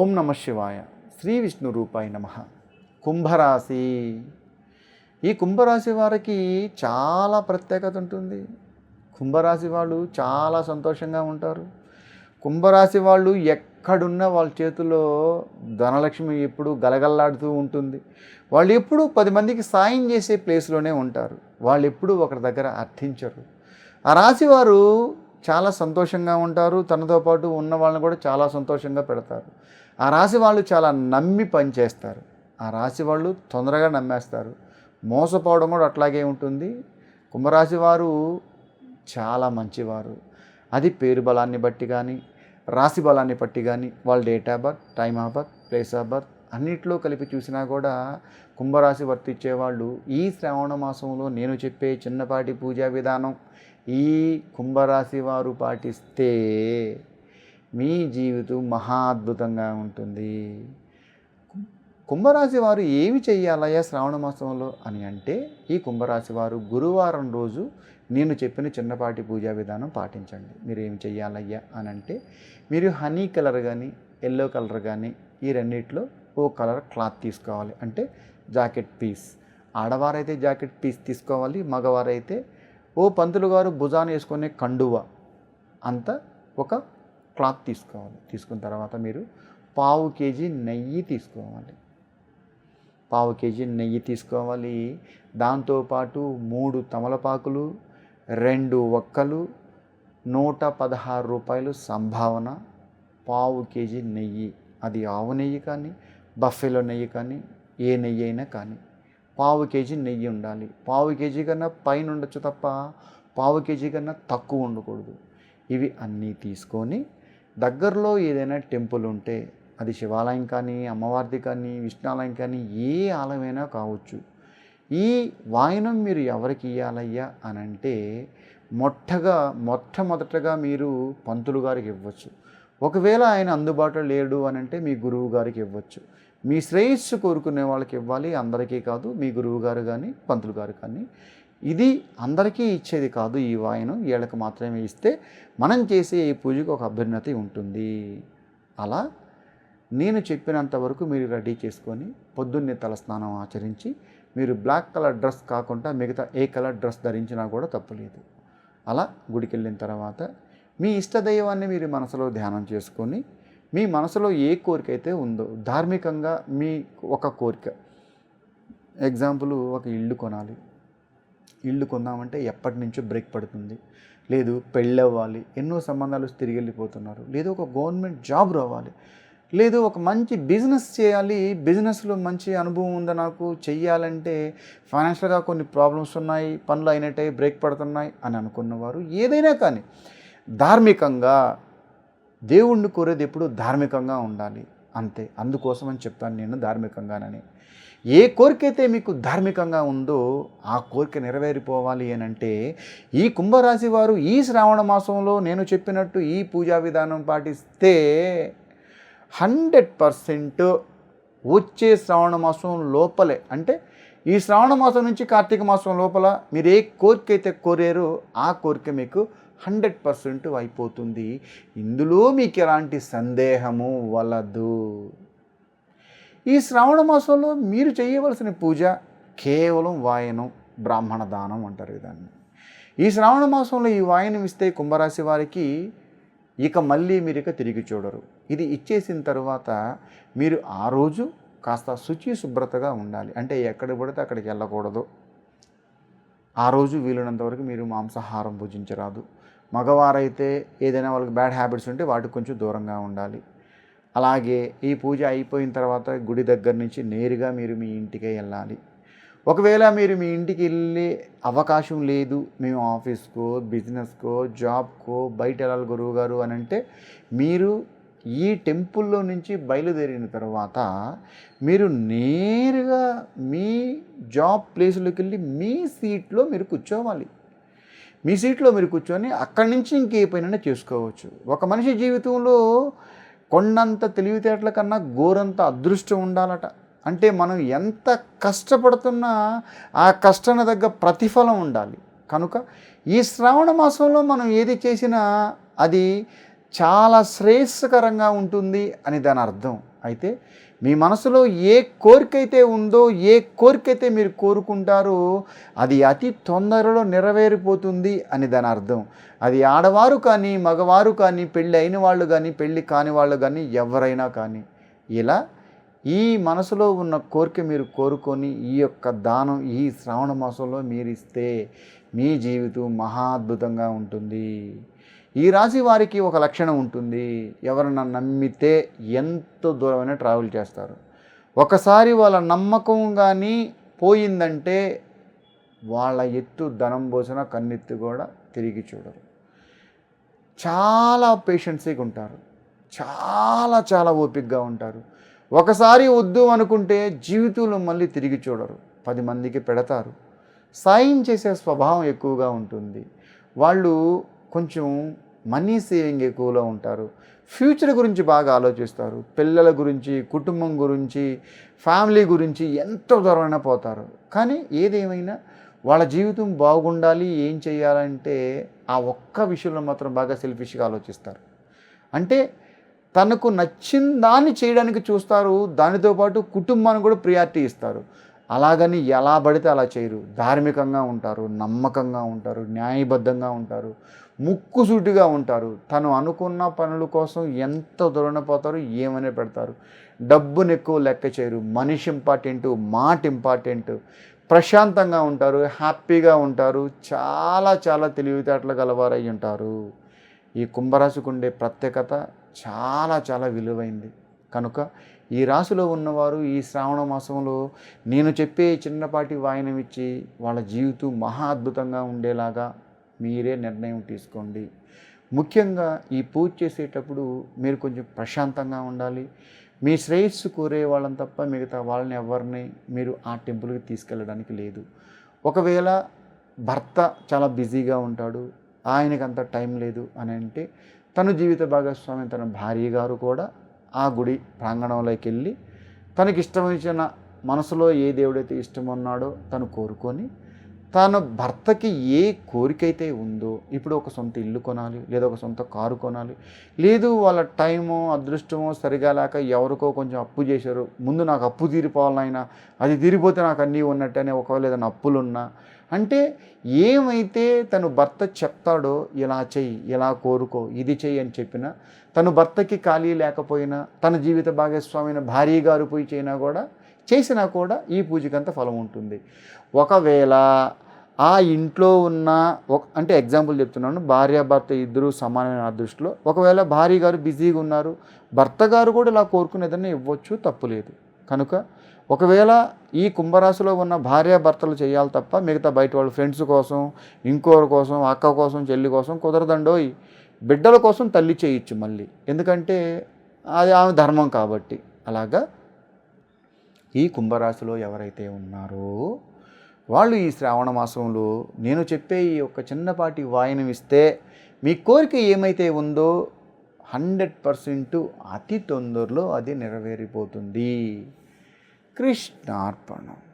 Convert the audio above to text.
ఓం నమ శివాయ. శ్రీ విష్ణు రూపాయ నమ. కుంభరాశి. ఈ కుంభరాశి వారికి చాలా ప్రత్యేకత ఉంటుంది. కుంభరాశి వాళ్ళు చాలా సంతోషంగా ఉంటారు. కుంభరాశి వాళ్ళు ఎక్కడున్నా వాళ్ళ చేతిలో ధనలక్ష్మి ఎప్పుడు గలగల్లాడుతూ ఉంటుంది. వాళ్ళు ఎప్పుడు పది మందికి సాయం చేసే ప్లేస్లోనే ఉంటారు. వాళ్ళు ఎప్పుడూ ఒకరి దగ్గర అర్థించరు. ఆ రాశి వారు చాలా సంతోషంగా ఉంటారు. తనతో పాటు ఉన్న వాళ్ళని కూడా చాలా సంతోషంగా పెడతారు. ఆ రాశి వాళ్ళు చాలా నమ్మి పనిచేస్తారు. ఆ రాశి వాళ్ళు తొందరగా నమ్మేస్తారు. మోసపోవడం కూడా అట్లాగే ఉంటుంది. కుంభరాశి వారు చాలా మంచివారు. అది పేరు బలాన్ని బట్టి కానీ రాశి బలాన్ని బట్టి కానీ వాళ్ళ date of birth time of birth place of birth అన్నిట్లో కలిపి చూసినా కూడా కుంభరాశి వర్తించే వాళ్ళు ఈ శ్రావణ మాసంలో నేను చెప్పే చిన్నపాటి పూజా విధానం ఈ కుంభరాశి వారు పాటిస్తే మీ జీవితం మహా అద్భుతంగా ఉంటుంది. కుంభరాశి వారు ఏమి చేయాలయ్యా శ్రావణ మాసంలో అని అంటే ఈ కుంభరాశి వారు గురువారం రోజు నేను చెప్పిన చిన్నపాటి పూజా విధానం పాటించండి. మీరు ఏమి చెయ్యాలయ్యా అని అంటే మీరు హనీ కలర్ కానీ ఎల్లో కలర్ కానీ ఈ రెండిట్లో ఓ కలర్ క్లాత్ తీసుకోవాలి. అంటే జాకెట్ పీస్. ఆడవారైతే జాకెట్ పీస్ తీసుకోవాలి మగవారైతే ఓ పంతులు గారు భుజాన వేసుకునే కండువ అంత ఒక క్లాత్ తీసుకోవాలి. తీసుకున్న తర్వాత మీరు పావు కేజీ నెయ్యి తీసుకోవాలి. పావు కేజీ నెయ్యి తీసుకోవాలి. దాంతోపాటు మూడు తమలపాకులు రెండు ఒక్కలు నూట పదహారు రూపాయలు సంభావన పావు కేజీ నెయ్యి. అది ఆవు నెయ్యి కానీ బఫెలో నెయ్యి కానీ ఏ నెయ్యి అయినా కానీ. పావు కేజీ నెయ్యి ఉండాలి. పావు కేజీ కన్నా పైన ఉండొచ్చు తప్ప పావు కేజీ కన్నా తక్కువ ఉండకూడదు. ఇవి అన్నీ తీసుకొని దగ్గరలో ఏదైనా టెంపుల్ ఉంటే అది శివాలయం కానీ అమ్మవారిది కానీ విష్ణాలయం కానీ ఏ ఆలయమైనా కావచ్చు. ఈ వాయనం మీరు ఎవరికి ఇవ్వాలయ్యా అని అంటే మొట్టగా మొట్టమొదటగా మీరు పంతులు గారికి ఇవ్వచ్చు. ఒకవేళ ఆయన అందుబాటులో లేడు అని అంటే మీ గురువు గారికి ఇవ్వచ్చు. మీ శ్రేయస్సు కోరుకునే వాళ్ళకి ఇవ్వాలి అందరికీ కాదు మీ గురువు గారు కానీ పంతులు గారు కానీ. ఇది అందరికీ ఇచ్చేది కాదు ఈ వాయనం వీళ్ళకి మాత్రమే ఇస్తే మనం చేసే ఈ పూజకు ఒక అభ్యున్నతి ఉంటుంది. అలా నేను చెప్పినంత వరకు మీరు రెడీ చేసుకొని పొద్దున్నే తలస్నానం ఆచరించి మీరు బ్లాక్ కలర్ డ్రెస్ కాకుండా మిగతా ఏ కలర్ డ్రెస్ ధరించినా కూడా తప్పులేదు అలా గుడికి వెళ్ళిన తర్వాత మీ ఇష్టదైవాన్ని మీరు మనసులో ధ్యానం చేసుకొని మీ మనసులో ఏ కోరిక అయితే ఉందో ధార్మికంగా మీ ఒక కోరిక. ఎగ్జాంపుల్ ఒక ఇల్లు కొనాలి. ఇల్లు కొందామంటే ఎప్పటి నుంచో బ్రేక్ పడుతుంది. లేదు పెళ్ళి అవ్వాలి ఎన్నో సంబంధాలు తిరిగి వెళ్ళిపోతున్నారు లేదు ఒక గవర్నమెంట్ జాబ్ రావాలి. లేదు ఒక మంచి బిజినెస్ చేయాలి. బిజినెస్లో మంచి అనుభవం ఉందా నాకు? చెయ్యాలంటే ఫైనాన్షియల్గా కొన్ని ప్రాబ్లమ్స్ ఉన్నాయి. పనులు అయినట్టే బ్రేక్ పడుతున్నాయి అని అనుకున్నవారు ఏదైనా కానీ ధార్మికంగా దేవుణ్ణి కోరేది ఎప్పుడు ధార్మికంగా ఉండాలి. అంతే. అందుకోసం అని చెప్తాను నేను ధార్మికంగానని. ఏ కోరిక అయితే మీకు ధార్మికంగా ఉందో ఆ కోరిక నెరవేరిపోవాలి అని అంటే ఈ కుంభరాశి వారు ఈ శ్రావణ మాసంలో నేను చెప్పినట్టు ఈ పూజా విధానం పాటిస్తే హండ్రెడ్ పర్సెంట్ వచ్చే శ్రావణ మాసం లోపలే. అంటే ఈ శ్రావణ మాసం నుంచి కార్తీక మాసం లోపల మీరు ఏ కోరిక అయితే కోరారో ఆ కోరిక మీకు హండ్రెడ్ పర్సెంట్ అయిపోతుంది. ఇందులో మీకు ఎలాంటి సందేహము వలదు. ఈ శ్రావణ మాసంలో మీరు చేయవలసిన పూజ కేవలం వాయనం బ్రాహ్మణ దానం అంటారు దాన్ని ఈ శ్రావణ మాసంలో ఈ వాయనం ఇస్తే కుంభరాశి వారికి ఇక మళ్ళీ మీరు ఇక తిరిగి చూడరు. ఇది ఇచ్చేసిన తర్వాత మీరు ఆ రోజు కాస్త శుచి శుభ్రతగా ఉండాలి. అంటే ఎక్కడ పడితే అక్కడికి వెళ్ళకూడదు. ఆ రోజు వీలున్నంత వరకు మీరు మాంసాహారం భుజించరాదు. మగవారైతే ఏదైనా వాళ్ళకి బ్యాడ్ హ్యాబిట్స్ ఉంటే వాటికి కొంచెం దూరంగా ఉండాలి. అలాగే ఈ పూజ అయిపోయిన తర్వాత గుడి దగ్గర నుంచి నేరుగా మీరు మీ ఇంటికే వెళ్ళాలి. ఒకవేళ మీరు మీ ఇంటికి వెళ్ళే అవకాశం లేదు మేము ఆఫీస్కో బిజినెస్కో జాబ్కో బయట వెళ్ళాలి గురువు గారు అని అంటే మీరు ఈ టెంపుల్లో నుంచి బయలుదేరిన తర్వాత మీరు నేరుగా మీ జాబ్ ప్లేస్లోకి వెళ్ళి మీ సీట్లో మీరు కూర్చోవాలి. మీ సీట్లో మీరు కూర్చొని అక్కడి నుంచి ఇంకే పైన చేసుకోవచ్చు. ఒక మనిషి జీవితంలో కొండంత తెలివితేటల కన్నా ఘోరంత అదృష్టం ఉండాలట. అంటే మనం ఎంత కష్టపడుతున్నా ఆ కష్టాన్ని తగ్గ ప్రతిఫలం ఉండాలి. కనుక ఈ శ్రావణ మాసంలో మనం ఏది చేసినా అది చాలా శ్రేయస్కరంగా ఉంటుంది అని దాని అర్థం. అయితే మీ మనసులో ఏ కోరిక అయితే ఉందో ఏ కోరిక అయితే మీరు కోరుకుంటారో అది అతి తొందరలో నెరవేరిపోతుంది అని దాని అర్థం. అది ఆడవారు కానీ మగవారు కానీ పెళ్ళి అయిన వాళ్ళు కానీ పెళ్ళి కాని వాళ్ళు కానీ ఎవరైనా కానీ. ఇలా ఈ మనసులో ఉన్న కోరిక మీరు కోరుకొని ఈ యొక్క దానం ఈ శ్రావణ మాసంలో మీరు ఇస్తే మీ జీవితం మహా అద్భుతంగా ఉంటుంది. ఈ రాశి వారికి ఒక లక్షణం ఉంటుంది. ఎవరన్నా నమ్మితే ఎంత దూరమైనా ట్రావెల్ చేస్తారు. ఒకసారి వాళ్ళ నమ్మకం కానీ పోయిందంటే వాళ్ళ ఎత్తు ధనం పోసిన కన్నెత్తి కూడా తిరిగి చూడరు. చాలా పేషెన్సీగా ఉంటారు. చాలా చాలా ఓపికగా ఉంటారు. ఒకసారి వద్దు అనుకుంటే జీవితంలో మళ్ళీ తిరిగి చూడరు. పది మందికి పెడతారు. సాయం చేసే స్వభావం ఎక్కువగా ఉంటుంది. వాళ్ళు కొంచెం మనీ సేవింగ్ ఎక్కువలో ఉంటారు. ఫ్యూచర్ గురించి బాగా ఆలోచిస్తారు. పిల్లల గురించి కుటుంబం గురించి ఫ్యామిలీ గురించి ఎంతో దూరమైన పోతారు. కానీ ఏదేమైనా వాళ్ళ జీవితం బాగుండాలి ఏం చేయాలంటే ఆ ఒక్క విషయంలో మాత్రం బాగా సెల్ఫిష్గా ఆలోచిస్తారు. అంటే తనకు నచ్చిన దాన్ని చేయడానికి చూస్తారు. దానితో పాటు కుటుంబాన్ని కూడా ప్రియారిటీ ఇస్తారు. అలాగని ఎలా పడితే అలా చేయరు. ధార్మికంగా ఉంటారు నమ్మకంగా ఉంటారు న్యాయబద్ధంగా ఉంటారు ముక్కుసూటిగా ఉంటారు. తను అనుకున్న పనుల కోసం ఎంత దూరపోతారు ఏమనే పెడతారు? డబ్బును ఎక్కువ లెక్క చేయరు. మనిషి ఇంపార్టెంట్ మాట ఇంపార్టెంట్. ప్రశాంతంగా ఉంటారు హ్యాపీగా ఉంటారు చాలా చాలా తెలివితేటలు గలవారై ఉంటారు. ఈ కుంభరాశికి ఉండే ప్రత్యేకత చాలా చాలా విలువైంది. కనుక ఈ రాశిలో ఉన్నవారు ఈ శ్రావణ మాసంలో నేను చెప్పే చిన్నపాటి వాయనం ఇచ్చి వాళ్ళ జీవితం మహా అద్భుతంగా ఉండేలాగా మీరే నిర్ణయం తీసుకోండి. ముఖ్యంగా ఈ పూజ చేసేటప్పుడు మీరు కొంచెం ప్రశాంతంగా ఉండాలి. మీ శ్రేయస్సు కోరే వాళ్ళని తప్ప మిగతా వాళ్ళని ఎవరిని మీరు ఆ టెంపుల్కి తీసుకెళ్ళడానికి లేదు. ఒకవేళ భర్త చాలా బిజీగా ఉంటాడు ఆయనకంత అంత టైం లేదు అని అంటే తన జీవిత భాగస్వామి తన భార్య గారు కూడా ఆ గుడి ప్రాంగణంలోకి వెళ్ళి తనకి ఇష్టమైన మనసులో ఏ దేవుడైతే ఇష్టమన్నాడో తను కోరుకొని తన భర్తకి ఏ కోరిక అయితే ఉందో ఇప్పుడు ఒక సొంత ఇల్లు కొనాలి లేదా ఒక సొంత కారు కొనాలి లేదు వాళ్ళ టైము అదృష్టమో సరిగా లేక ఎవరికో కొంచెం అప్పు చేశారు ముందు నాకు అప్పు తీరిపోవాలైనా అది తీరిపోతే నాకు అన్నీ ఉన్నట్టనే ఒకవేళ ఏదైనా అప్పులున్నా అంటే ఏమైతే తను భర్త చెప్తాడో ఇలా చెయ్యి ఇలా కోరుకో ఇది చెయ్యి అని చెప్పినా తను భర్తకి ఖాళీ లేకపోయినా తన జీవిత భాగస్వామైన భార్య గారు పోయి చేయినా కూడా చేసినా కూడా ఈ పూజకంత ఫలం ఉంటుంది. ఒకవేళ ఆ ఇంట్లో ఉన్న ఒక అంటే ఎగ్జాంపుల్ చెప్తున్నాను భార్యాభర్త ఇద్దరు సమానమైన ఆ దృష్టిలో. ఒకవేళ భార్య గారు బిజీగా ఉన్నారు భర్త గారు కూడా ఇలా కోరుకునేదని ఇవ్వచ్చు తప్పులేదు కనుక ఒకవేళ ఈ కుంభరాశిలో ఉన్న భార్యాభర్తలు చేయాలి తప్ప మిగతా బయట వాళ్ళ ఫ్రెండ్స్ కోసం ఇంకోరి కోసం అక్క కోసం చెల్లి కోసం కుదరదండోయ్. బిడ్డల కోసం తల్లి చేయొచ్చు మళ్ళీ. ఎందుకంటే అది ఆమె ధర్మం కాబట్టి. అలాగా? ఈ కుంభరాశిలో ఎవరైతే ఉన్నారో వాళ్ళు ఈ శ్రావణ మాసంలో నేను చెప్పే ఈ యొక్క చిన్నపాటి వాయనం ఇస్తే మీ కోరిక ఏమైతే ఉందో హండ్రెడ్ పర్సెంట్ అతి తొందరలో అది నెరవేరిపోతుంది. கிருஷ்ணார்பணம்